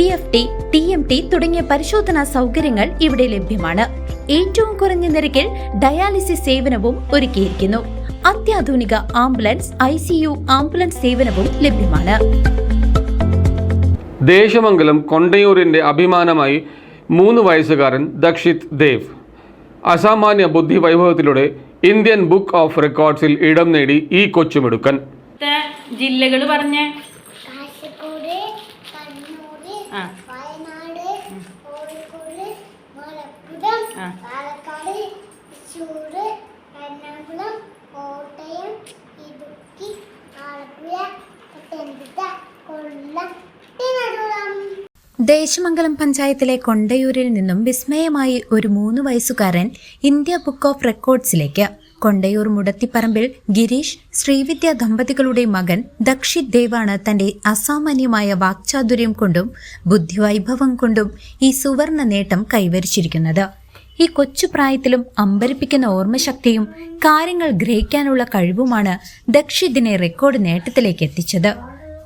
P F T T M T തുടങ്ങിയ പരിശോധനാ സൗകര്യങ്ങൾ ഇവിടെ ലഭ്യമാണ്. ഏറ്റവും കുറഞ്ഞ നിരക്കിൽ ഡയാലിസിസ് സേവനവും ഒരുക്കിയിരിക്കുന്നു. അത്യാധുനിക ambulance I C U ambulance സേവനവും ലഭ്യമാണ്. ദേശമംഗലം കൊണ്ടയൂരിന്റെ അഭിമാനമായി മൂന്ന് വയസ്സുകാരൻ ദക്ഷിത് ദേവ്. അസാമാന്യ ബുദ്ധി വൈഭവത്തിലൂടെ ഇന്ത്യൻ ബുക്ക് ഓഫ് റെക്കോർഡ്സിൽ ഇടം നേടി ഈ കൊച്ചുമിടുക്കൻ. ജില്ലകൾ പറഞ്ഞേ. വയനാട് കോഴിക്കോട് മലപ്പുറം ആ. പാലക്കാട് തൃശ്ശൂർ എറണാകുളം കോട്ടയം ഇടുക്കി ആലപ്പുഴ പത്തനംതിട്ട കൊല്ലം. തിരുവനന്തപുരം. ദേശമംഗലം പഞ്ചായത്തിലെ കൊണ്ടയൂരിൽ നിന്നും വിസ്മയമായി ഒരു മൂന്ന് വയസ്സുകാരൻ ഇന്ത്യ ബുക്ക് ഓഫ് റെക്കോർഡ്സിലേക്ക് കൊണ്ടയൂർ മുടത്തിപ്പറമ്പിൽ ഗിരീഷ് ശ്രീവിദ്യ ദമ്പതികളുടെ മകൻ ദക്ഷിത് ദേവാണ് തന്റെ അസാമാന്യമായ വാക്ചാതുര്യം കൊണ്ടും ബുദ്ധിവൈഭവം കൊണ്ടും ഈ സുവർണ നേട്ടം കൈവരിച്ചിരിക്കുന്നത്. ഈ കൊച്ചു പ്രായത്തിലും അമ്പരിപ്പിക്കുന്ന ഓർമ്മശക്തിയും കാര്യങ്ങൾ ഗ്രഹിക്കാനുള്ള കഴിവുമാണ് ദക്ഷിതിനെ റെക്കോർഡ് നേട്ടത്തിലേക്ക് എത്തിച്ചത്.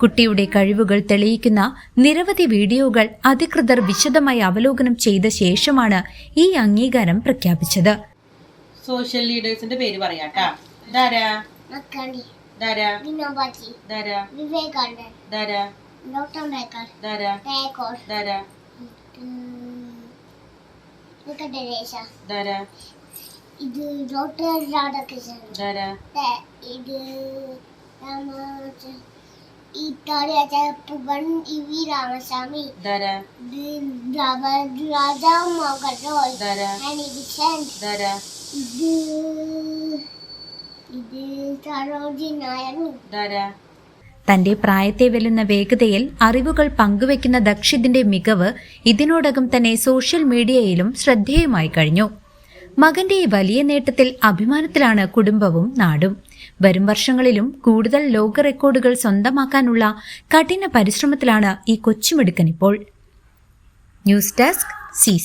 കുട്ടിയുടെ കഴിവുകൾ തെളിയിക്കുന്ന നിരവധി വീഡിയോകൾ അധികൃതർ വിശദമായി അവലോകനം ചെയ്ത ശേഷമാണ് ഈ അംഗീകാരം പ്രഖ്യാപിച്ചത്. സോഷ്യൽ ലീഡേഴ്സിന്റെ പേര് പറയാം ധാരാ മക്കാണ്ടി ധാരാ വിനോബാജി ധാരാ വിവേകാനന്ദൻ. ധാരാ ഡോക്ടർ അംബേദ്കർ ധാരാ ടേക്കോർ ധാരാ വെങ്കടേശ ധാരാ ഇത് ഡോക്ടർ രാധാകൃഷ്ണൻ. ധാരാ ദേ, ഇത് ഇറ്റാലിയ പുവൻ ഇ വി രാമസ്വാമി. ധാരാ ഇത് രാമ- രാജാ മോഹൻ റോയ് ധാരാ ആനി ബിസെന്റ് ധാരാ ഇത് ഇത് സരോജി നായർ. തന്റെ പ്രായത്തെ വെല്ലുന്ന വേഗതയിൽ അറിവുകൾ പങ്കുവെക്കുന്ന ദക്ഷിതിന്റെ മികവ് ഇതിനോടകം തന്നെ സോഷ്യൽ മീഡിയയിലും ശ്രദ്ധേയമായി കഴിഞ്ഞു. മകന്റെ ഈ വലിയ നേട്ടത്തിൽ അഭിമാനത്തിലാണ് കുടുംബവും നാടും. വരും വർഷങ്ങളിലും കൂടുതൽ ലോക റെക്കോർഡുകൾ സ്വന്തമാക്കാനുള്ള കഠിന പരിശ്രമത്തിലാണ് ഈ കൊച്ചുമിടുക്കൻ ഇപ്പോൾ. News desk C